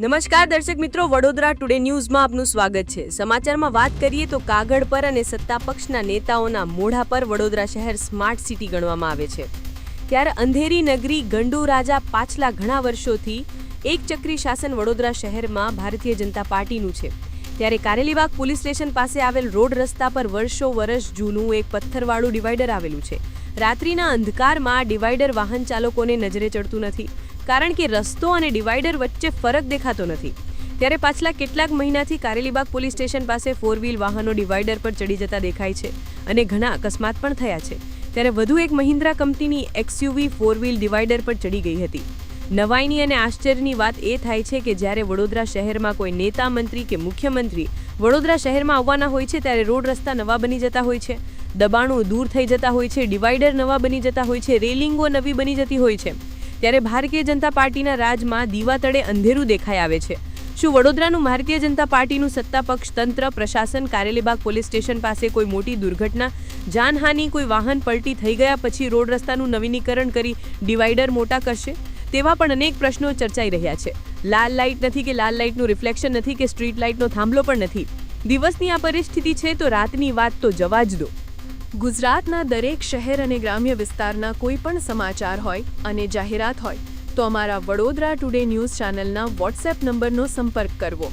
નમસ્કાર દર્શક મિત્રો, વડોદરા ટુડે ન્યૂઝમાં આપનું સ્વાગત છે. સમાચારમાં વાત કરીએ તો કાગળ પર અને સત્તા પક્ષના નેતાઓના મોઢા પર વડોદરા શહેર સ્માર્ટ સિટી ગણવામાં આવે છે. ત્યારે અંધેરી નગરી ગંડુ રાજા પાછલા ઘણા વર્ષોથી એક ચક્રી શાસન વડોદરા શહેરમાં ભારતીય જનતા પાર્ટીનું છે. ત્યારે કારેલીબાગ પોલીસ સ્ટેશન પાસે આવેલ રોડ રસ્તા પર વર્ષો વર્ષ જૂનું એક પથ્થરવાળું ડિવાઈડર આવેલું છે. રાત્રિના અંધકારમાં ડિવાઈડર વાહન ચાલકોને નજરે ચડતું નથી. કારણ કે રસ્તો અને ડિવાઈડર વચ્ચે ફરક દેખાતો નથી. ત્યારે પાછલા કેટલાક મહિનાથી કારેલીબાગ પોલીસ સ્ટેશન પાસે ફોર વ્હીલ વાહનો ડિવાઈડર પર ચડી જતા દેખાય છે અને ઘણા અકસ્માત પણ થયા છે. ત્યારે વધુ એક મહિન્દ્રા કંપનીની એક્સયુવી ફોર વ્હીલ ડિવાઈડર પર ચડી ગઈ હતી. નવાઈની અને આશ્ચર્યની વાત એ થાય છે કે જ્યારે વડોદરા શહેરમાં કોઈ નેતા મંત્રી કે મુખ્યમંત્રી વડોદરા શહેરમાં આવવાના હોય છે ત્યારે રોડ રસ્તા નવા બની જતા હોય છે. દબાણો દૂર થઈ જતા હોય છે ડિવાઈડર નવા બની જતા હોય છે, રેલિંગો નવી બની જતી હોય છે. ત્યારે ભારતીય જનતા પાર્ટીના રાજમાં દીવા તળે અંધેરું દેખાઈ આવે છે. શું વડોદરાનું ભારતીય જનતા પાર્ટીનું સત્તા પક્ષ, તંત્ર, પ્રશાસન કારેલીબાગ પોલીસ સ્ટેશન પાસે કોઈ મોટી દુર્ઘટના? જાનહાનિ, કોઈ વાહન પલટી થઈ ગયા પછી રોડ રસ્તાનું નવીનીકરણ કરી ડિવાઈડર મોટા કરશે? તેવા પણ અનેક પ્રશ્નો ચર્ચાઈ રહ્યા છે. લાલ લાઇટ નથી કે લાલ લાઇટનું રિફ્લેક્શન નથી કે સ્ટ્રીટ લાઇટનો થાંભલો પણ નથી. દિવસની આ પરિસ્થિતિ છે તો રાતની વાત તો જવા જ દો. ગુજરાતના દરેક શહેર અને ગ્રામ્ય વિસ્તારના કોઈ પણ સમાચાર હોય અને જાહેરાત હોય, તો અમારા વડોદરા ટુડે ન્યૂઝ ચેનલના વોટ્સએપ નંબરનો સંપર્ક કરવો.